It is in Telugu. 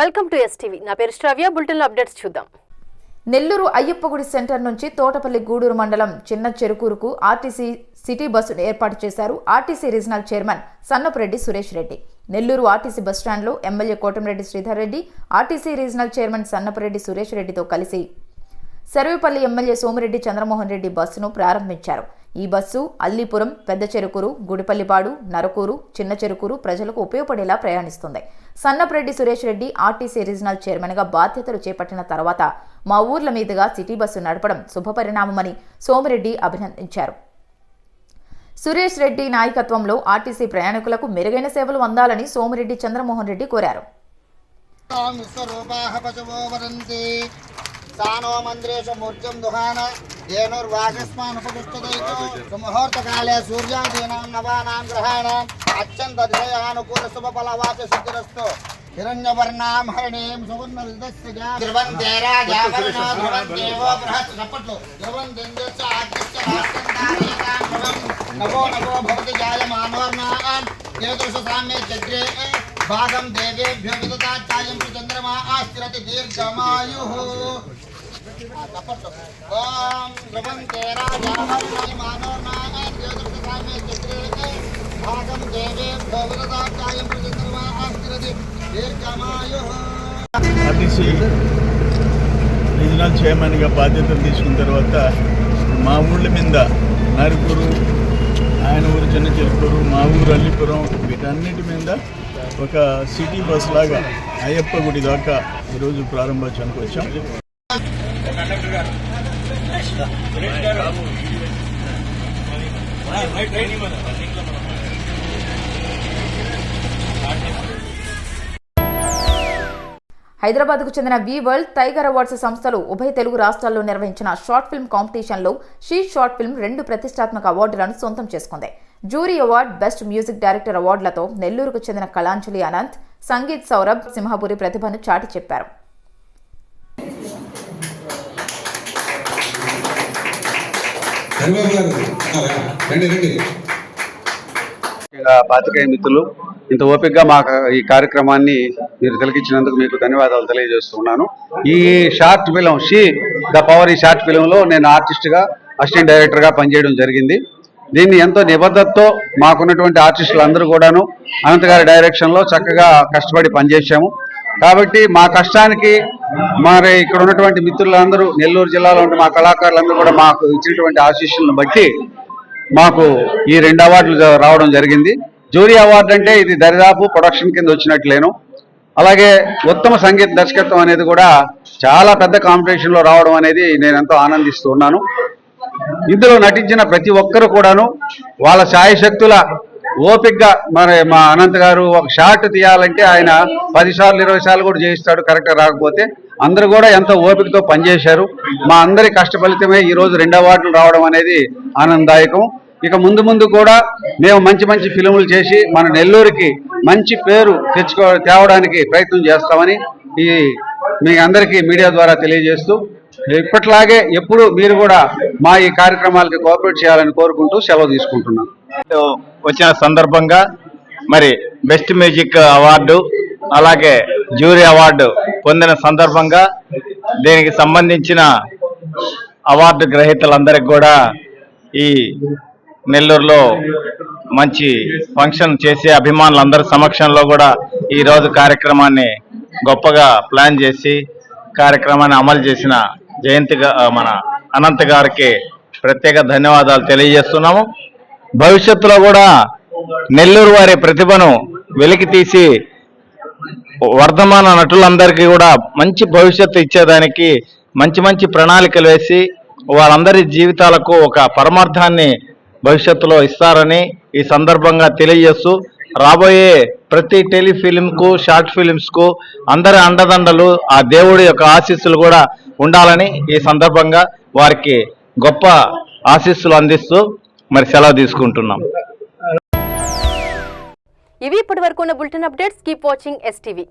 వెల్కమ్ టు ఎస్టీవీ నా పేరు శ్రవ్య. బులెటిన్ అప్డేట్స్ చూద్దాం. నెల్లూరు అయ్యప్పగుడి సెంటర్ నుంచి తోటపల్లి గూడూరు మండలం చిన్న చెరుకూరుకు ఆర్టీసీ సిటీ బస్సును ఏర్పాటు చేశారు RTC regional chairman Sannapureddy Suresh Reddy. Nellore RTC బస్టాండ్లో MLA Kotamreddy Sridhar Reddy RTC regional chairman Sannapureddy Suresh రెడ్డితో కలిసి. సర్వేపల్లి ఎమ్మెల్యే సోమిరెడ్డి చంద్రమోహన్ రెడ్డి బస్సును ప్రారంభించారు. ఈ బస్సు అల్లీపురం పెద్ద చెరుకూరు గుడిపల్లిపాడు నరకూరు చిన్న చెరుకూరు ప్రజలకు ఉపయోగపడేలా ప్రయాణిస్తుంది. సన్నపరెడ్డి సురేష్ రెడ్డి ఆర్టీసీ రీజనల్ చైర్మన్గా బాధ్యతలు చేపట్టిన తర్వాత మా ఊర్ల మీదుగా సిటీ బస్సు నడపడం శుభపరిణామమని సోమిరెడ్డి అభినందించారు. సురేష్ రెడ్డి నాయకత్వంలో ఆర్టీసీ ప్రయాణికులకు మెరుగైన సేవలు అందాలని సోమిరెడ్డి చంద్రమోహన్ రెడ్డి కోరారు. సానో మంద్రేశ మూర్జం దుహాన. ధేనుర్వాగస్మానుపతిష్టదైతో సుముహూర్తకాలే సూర్యాదీనాం నవానాం గ్రహాణాం అత్యంతధిశయానుకూల శుభఫలవాచ సిద్ధిరస్తు హిరణ్యవర్ణాం హరిణీం సువర్ణ విదస్య ధ్రువంతే రాజావర్ణో ధ్రువందేవో బృహత్ చప్పట్లు. ధ్రువందేంద్రస్య ఆద్యస్య భాస్కందానేకాం ధ్రువం నవో నవో భవతి జాయమానోర్ణాం ఏదృశ సామ్య చగ్రే భాగం దేవేభ్యో విదతాచార్యం చంద్రమా ఆస్థిరతి దీర్ఘమాయు. ఓం ధ్రువంతే భాగం దీర్ఘమాయు ఆర్టీసీ రీజనల్ చైర్మన్గా బాధ్యతలు తీసుకున్న తర్వాత మా ఊళ్ళ మీద నరుకూరు ఆయన ఊరు చిన్న చెరుకూరు మా ఊరు అల్లిపురం వీటన్నిటి మీద ఒక సిటీ బస్ లాగా అయ్యప్ప గుడి దాకా ఈరోజు ప్రారంభోత్సవానికి వచ్చాం. హైదరాబాద్కు చెందిన వి వరల్డ్ టైగర్ అవార్డ్స్ సంస్థలు ఉభయ తెలుగు రాష్ట్రాల్లో నిర్వహించిన షార్ట్ ఫిల్మ్ కాంపిటీషన్లో షీ షార్ట్ ఫిల్మ్ రెండు ప్రతిష్టాత్మక అవార్డులను సొంతం చేసుకుంది. Jury award best music director అవార్డులతో నెల్లూరుకు చెందిన కళాంజలి అనంత్ సంగీత్ సౌరభ్ సింహపురి ప్రతిభను చాటి చెప్పారు. పాతికేయ మిత్రులు ఇంత ఓపికగా మా ఈ కార్యక్రమాన్ని మీరు తిలకించినందుకు మీకు ధన్యవాదాలు తెలియజేస్తున్నాను ఈ short film she the power ఈ షార్ట్ ఫిలంలో నేను ఆర్టిస్ట్గా అసిస్టెంట్ డైరెక్టర్గా పనిచేయడం జరిగింది. దీన్ని ఎంతో నిబద్ధతతో మాకున్నటువంటి ఆర్టిస్టులు అందరూ కూడాను అనంతగారి డైరెక్షన్లో చక్కగా కష్టపడి పనిచేశాము. కాబట్టి మా కష్టానికి మరి ఇక్కడ ఉన్నటువంటి మిత్రులందరూ నెల్లూరు జిల్లాలో ఉన్న మా కళాకారులందరూ కూడా మాకు ఇచ్చినటువంటి ఆశీస్సులను బట్టి మాకు ఈ రెండు అవార్డులు రావడం జరిగింది. జూరీ అవార్డు అంటే ఇది దరిదాపు ప్రొడక్షన్ కింద వచ్చినట్లేను. అలాగే ఉత్తమ సంగీత దర్శకత్వం అనేది కూడా చాలా పెద్ద కాంపిటీషన్లో రావడం అనేది నేను ఎంతో ఆనందిస్తూ ఉన్నాను. ఇందులో నటించిన ప్రతి ఒక్కరు కూడాను వాళ్ళ సాయశక్తుల ఓపిక్గా మరి మా అనంత్ గారు ఒక షార్ట్ తీయాలంటే ఆయన పది సార్లు ఇరవై సార్లు కూడా చేయిస్తాడు కరెక్ట్ రాకపోతే అందరూ కూడా ఎంతో ఓపికతో పనిచేశారు. మా అందరి కష్ట ఫలితమే ఈ రెండు అవార్డులు రావడం అనేది ఆనందదాయకం. ఇక ముందు ముందు కూడా మేము మంచి మంచి ఫిలిములు చేసి మన నెల్లూరుకి మంచి పేరు తెచ్చుకో తేవడానికి ప్రయత్నం చేస్తామని ఈ మీ అందరికీ మీడియా ద్వారా తెలియజేస్తూ ఇప్పట్లాగే ఎప్పుడు మీరు కూడా మా ఈ కార్యక్రమాలకి కోఆపరేట్ చేయాలని కోరుకుంటూ సెలవు తీసుకుంటున్నాను. వచ్చిన సందర్భంగా మరి బెస్ట్ మ్యూజిక్ అవార్డు అలాగే జ్యూరీ అవార్డు పొందిన సందర్భంగా దీనికి సంబంధించిన అవార్డు గ్రహీతలందరికీ కూడా ఈ నెల్లూరులో మంచి ఫంక్షన్ చేసే అభిమానులందరి సమక్షంలో కూడా ఈ రోజు కార్యక్రమాన్ని గొప్పగా ప్లాన్ చేసి కార్యక్రమాన్ని అమలు చేసిన జయంతి మన అనంత్ గారికి ప్రత్యేక ధన్యవాదాలు తెలియజేస్తున్నాము. భవిష్యత్తులో కూడా నెల్లూరు వారి ప్రతిభను వెలికి తీసి వర్ధమాన నటులందరికీ కూడా మంచి భవిష్యత్తు ఇచ్చేదానికి మంచి మంచి ప్రణాళికలు వేసి వారందరి జీవితాలకు ఒక పరమార్థాన్ని భవిష్యత్తులో ఇస్తారని ఈ సందర్భంగా తెలియజేస్తూ రాబోయే ప్రతి టెలిఫిలింకు షార్ట్ ఫిలిమ్స్కు అందరి అండదండలు ఆ దేవుడి యొక్క ఆశీస్సులు కూడా ఉండాలని ఈ సందర్భంగా వారికి గొప్ప ఆశీస్సులు అందిస్తూ మరి సెలవు తీసుకుంటున్నాం. ఇవి ఇప్పటి వరకు ఉన్న bulletin updates. Keep watching STV.